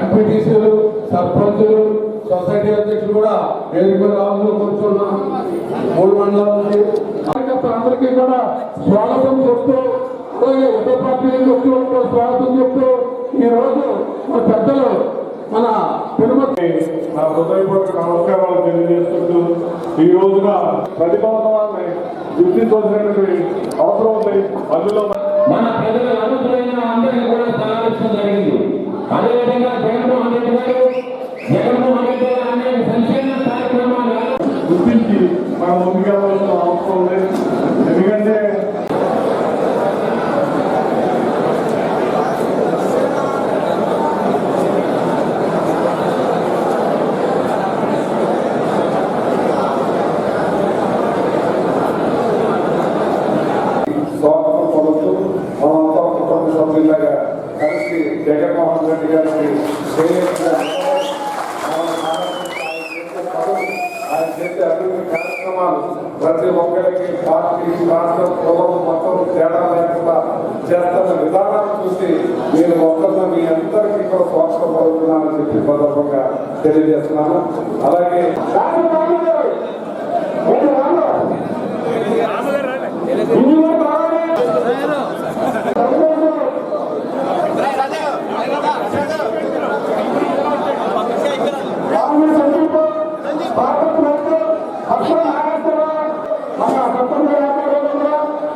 ఎంపీటీసీలు సర్పంచులు సొసైటీ అధ్యక్షులు కూడా వేదిక రావాలని కూర్చున్నాం. మూడు మండలాలకి అందరికీ కూడా స్వాగతం చెప్తూ అలాగే ఇతర పార్టీ వాళ్ళకి స్వాగతం చెప్తూ ఈ రోజు మన పెద్దలు మన తిరుమతి నా హృదయపూర్వక నమస్కారాలు తెలియజేస్తుంటూ ఈ రోజున ప్రతిభావాన్ని గుర్తించవలసినటువంటి అవసరం ఉంది. అందులో మన ప్రజల అనుకులైన అందరికీ కూడా సహకరించడం జరిగింది అదేవిధంగా జగన్మోహన్ రెడ్డి గారు జగన్మోహన్ రెడ్డి గారు అనేక సంక్షేమ కార్యక్రమాలు గుర్తించి మనం ముందుకెళ్ళవలసిన అవసరం ఉంది ఎందుకంటే స్వాగతం పలుకుతూ మనంతా కుటుంబ సభ్యులాగా కలిసి జగన్మోహన్ రెడ్డి గారికి ఆయన చేసే అభివృద్ధి కార్యక్రమాలు ప్రతి ఒక్కరికి పార్టీ రాష్ట్రం కులం మొత్తం తేడా లేకుండా చేస్తున్న విధానాన్ని చూసి నేను ఒక్కరిని మీ అందరికీ కూడా స్వాగతం చెప్పి సందర్భంగా తెలియజేస్తున్నాను అలాగే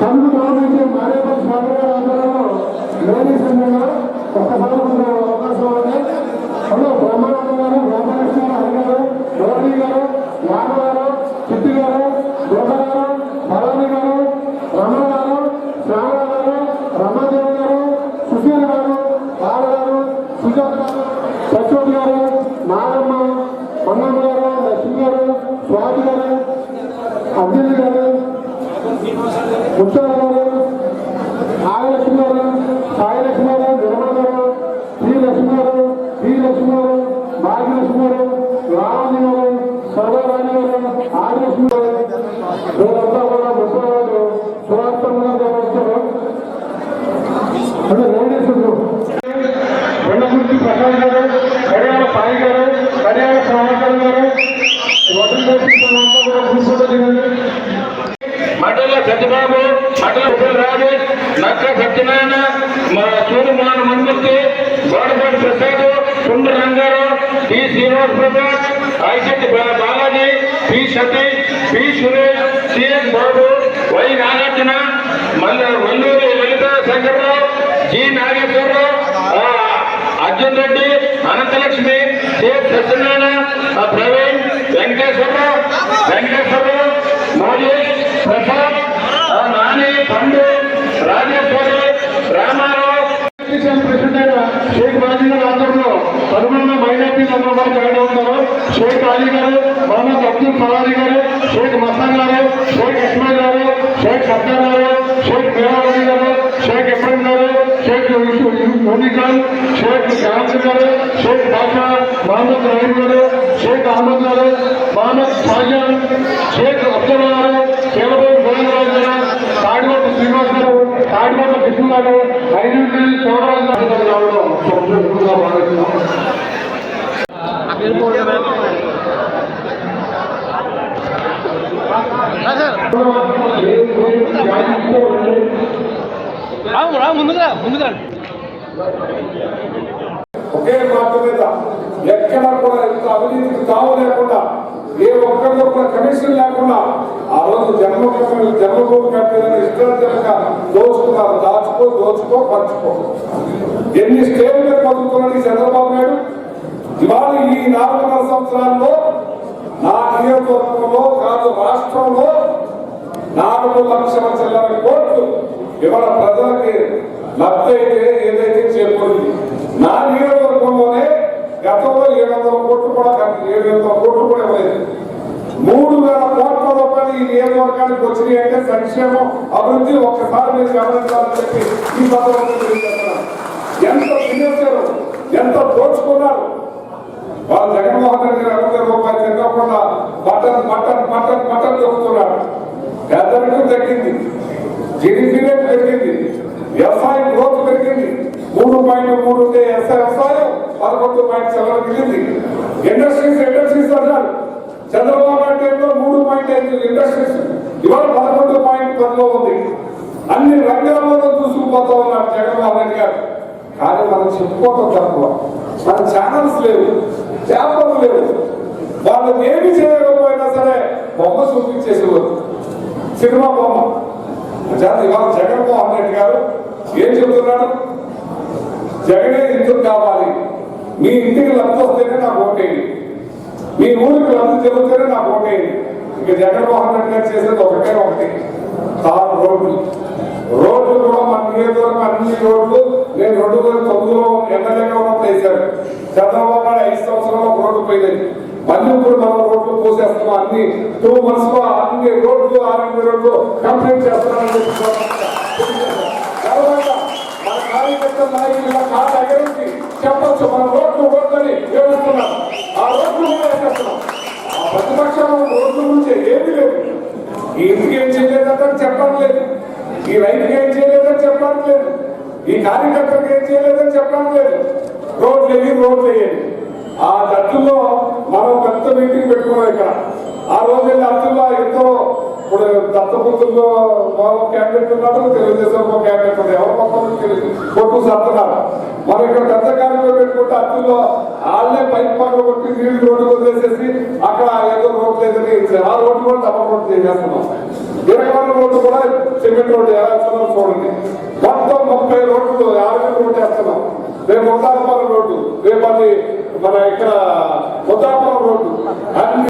తమిళ గవర్నమెంట్ మారేపల్లి స్వామి గారి ఆధ్వర్యంలో లేడీస్ సంఘంలో ఒక్కసారి ముందు అవకాశం ఉంది అందులో బ్రహ్మానంద గారు బ్రహ్మలక్ష్మి గారు హరి గారు గౌరీ గారు యాదవ్ గారు చిట్టి గారు దోహ గారు భవానీ గారు రమణ గారు శ్యామ గారు రమాదేవి గారు సుశీల్ గారు బాల గారు సుజాత గారు సత్యోత్ గారు నాగమ్మ మన్నమ్మ లక్ష్మి గారు స్వామి గారు అంజలి గారు ముత్యాల గారు నాగలక్ష్మి గారు సాయిలక్ష్మి గారు నిర్మల గారు శ్రీలక్ష్మి గారు శ్రీలక్ష్మి గారు భాగ్యలక్ష్మి గారు రామని గారు సర్వరాణి గారు ఆదిలక్ష్మి గారు వీళ్ళంతా కూడా ముప్పై వాళ్ళు సువార్తంగా వచ్చారు అంటే లేడీస్ వెన్నకుర్తి ప్రసాద్ గారు కడియాల సాయి గారు కడియాల శ్రావణ్ గారు వసంత కూడా కూర్చోండి దిగండి మండల సత్యబాబు మండల రాజు నక్క సత్యనారాయణ మా సూర్యమాన మన్మూర్తి Godapati Prasad Kunda Rangarao T Prasad ICET Balaji P Satish P Suresh CS Babu Y Nagarjuna Malla Valluri Lalitha Shankarrao G Nageswararao Arjun Reddy Ananthalakshmi K Satyanarayana Praveen Venkateswararao Venkateswara Mojesh Prasad ఆ, నాని పండు రాజేశ్వరి రామారావు ప్రెసిడెంట్ అయిన షేక్ రాజీ గారి ఆధ్వర్యంలో పదమూడు మైనార్టీ అందరూ కూడా జాయిన్ అవుతున్నారు షేక్ అలీ గారు మహమ్మద్ అబ్దుల్ ఫలారీ గారు షేక్ మసాన్ గారు షేక్ ఇస్మాయిల్ గారు షేక్ సర్దార్ గారు షేక్ మీరావళి గారు షేక్ ఇబ్రహీం గారు షేక్ యూని ఖాన్ షేక్ శాంత్ గారు షేక్ బాషా మహమ్మద్ రహీం గారు షేక్ అహ్మద్ గారు మహమ్మద్ షాజాన్ షేక్ అబ్దుల్ గారు కేవలం గోవిందరాజు గారు తాడిపట్టు శ్రీనివాస్ గారు తాడిపట్టు కృష్ణ గారు ఐదు చౌడరాజు గారు రావడం ఎక్కువగా భావిస్తున్నాం ముందుగా ముందుగా ఒకే మాట మీద ఎక్కడ కూడా ఇంత అవినీతికి తావు లేకుండా ఏ ఒక్కరిలో కూడా కమిషన్ లేకుండా ఆ రోజు జన్మ జన్మభూమి కట్టేదని ఇష్టాంతరంగా దోచుకున్నారు దాచుకో దోచుకో పంచుకో ఎన్ని స్టేజ్ మీద బతుకుతున్నాడు చంద్రబాబు నాయుడు ఇవాళ ఈ నాలుగున్నర సంవత్సరాల్లో నా నియోజకవర్గంలో కాదు రాష్ట్రంలో నాలుగు లక్షల చిల్లర కోట్లు ఇవాళ ప్రజలకి లబ్ధి అయితే ఏదైతే చేరుకుంది నా నియోజకవర్గంలోనే గతంలో ఏడు వందల కోట్లు కూడా ఏడు వందల కోట్లు కూడా ఇవ్వలేదు. మూడు వేల కోట్ల రూపాయలు ఈ నియోజకవర్గానికి వచ్చినాయి అంటే సంక్షేమం అభివృద్ధి ఒక్కసారి మీరు గమనించాలని చెప్పి ఈ సందర్భంగా తెలియజేస్తున్నాను. ఎంత తినేశారు ఎంత దోచుకున్నారు వాళ్ళు జగన్మోహన్ రెడ్డి గారు అరవై రూపాయలు తినకుండా మటన్ మటన్ మటన్ మటన్ చెబుతున్నాడు పేదరికం తగ్గింది. జీడిపి రేట్ పెరిగింది. వ్యవసాయం గ్రోత్ పెరిగింది. మూడు పాయింట్ మూడు ఉంటే వ్యవసాయం పదకొండు పాయింట్ సెవెన్ పెరిగింది. ఇండస్ట్రీస్ ఇండస్ట్రీస్ అన్నారు చంద్రబాబు నాయుడు టైంలో మూడు పాయింట్ ఐదు ఇండస్ట్రీస్ ఇవాళ పదకొండు పాయింట్ పదిలో ఉంది. అన్ని రంగాల్లో చూసుకుపోతా ఉన్నారు జగన్మోహన్ రెడ్డి గారు. కానీ మనం చెప్పుకోవటం తక్కువ. మన ఛానల్స్ లేవు పేపర్లు లేవు. వాళ్ళు ఏమి చేయకపోయినా సరే బొమ్మ చూపించేసేవారు సినిమా బొమ్మ. ఇవాళ జగన్మోహన్ రెడ్డి గారు ఏం చెబుతున్నాడు జగనే ఇంటికి కావాలి? మీ ఇంటికి లబ్ధి వస్తేనే నాకు ఓటేయండి. మీ ఊరికి లబ్ధి చెబితేనే నాకు ఓటేయండి. ఇక జగన్మోహన్ రెడ్డి గారు చేసేది ఒకటే ఒకటి. చంద్రబాబు నాయుడు ఐదు సంవత్సరాలు రోడ్లు పోయినాయి మళ్ళీ ఇప్పుడు మనం రోడ్లు పోసేస్తున్నాం. అన్ని టూ మంత్స్లో అన్ని రోడ్లు ఆరోగ్య రోడ్లు కంప్లీట్ చేస్తున్నామని చెప్పి తర్వాత మన కార్యకర్తల నాయకులు ఇలా కాళ్ళ ఎగరించి మన రోడ్లు రోడ్లని ఏడుస్తున్నాం ఆ రోడ్లు కూడా వేసేస్తున్నాం ఆ ప్రతిపక్షం రోడ్ల గురించి ఏమీ లేదు ఈ ఇంటికి ఏం చేయలేదంటే చెప్పడం లేదు. ఈ రైతుకి ఏం చేయలేదని చెప్పడం లేదు. ఈ కార్యకర్తలకు ఏం చేయలేదని చెప్పడం లేదు. రోడ్లు వెళ్ళి రోడ్ చేయండి ఆ తట్టులో మనం పెద్ద మీటింగ్ పెట్టుకున్నాం ఇక్కడ. ఆ రోజు వెళ్ళి అట్టుల్లో ఎంతో ఇప్పుడు దత్తపుత్రుల్లో మనం క్యాండిడేట్ ఉన్నాడు తెలుగుదేశం క్యాండిడేట్ ఉంది ఎవరి పక్కన కొట్టు సత్తున్నారు. మనం ఇక్కడ పెద్ద కార్యక్రమం పెట్టుకుంటే అట్టుల్లో వాళ్ళే పైప్ పక్కన కొట్టి నీళ్ళు రోడ్డు వదిలేసేసి అక్కడ ఏదో రోడ్ లేదని ఆ రోడ్డు కూడా డబ్బు రోడ్ చేసేస్తున్నాం. ఇరవై రోడ్డు కూడా సిమెంట్ రోడ్డు ఎలా చూడండి. మొత్తం ముప్పై రోడ్లు యాభై రోడ్డు వేస్తున్నాం రేపు ఉదాపురం రోడ్డు. రేపు అది మన ఇక్కడ ఉదాపురం రోడ్డు. అన్ని